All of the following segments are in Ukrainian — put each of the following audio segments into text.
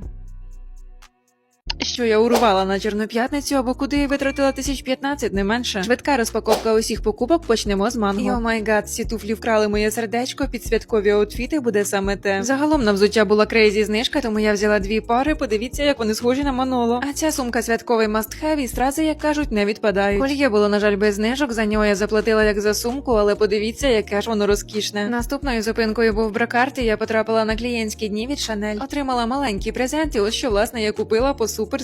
people Що я урвала на Чорноп'ятницю або куди я витратила тисяч 15, не менше. Швидка розпаковка усіх покупок почнемо з манго. Йо май гад, ці туфлі вкрали моє сердечко, під святкові аутфіти буде саме те. Загалом на взуття була крейзі знижка, тому я взяла дві пари. Подивіться, як вони схожі на Маноло. А ця сумка святковий must-have і стрази, як кажуть, не відпадають. Кольє було, на жаль, без знижок. За нього я заплатила як за сумку, але подивіться, яке ж воно розкішне. Наступною зупинкою був бракарт, і я потрапила на клієнтські дні від Шанель. Отримала маленький презент, і ось що власне я купила по супер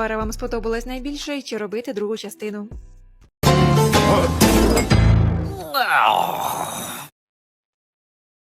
пара вам сподобалась найбільше, чи робити другу частину.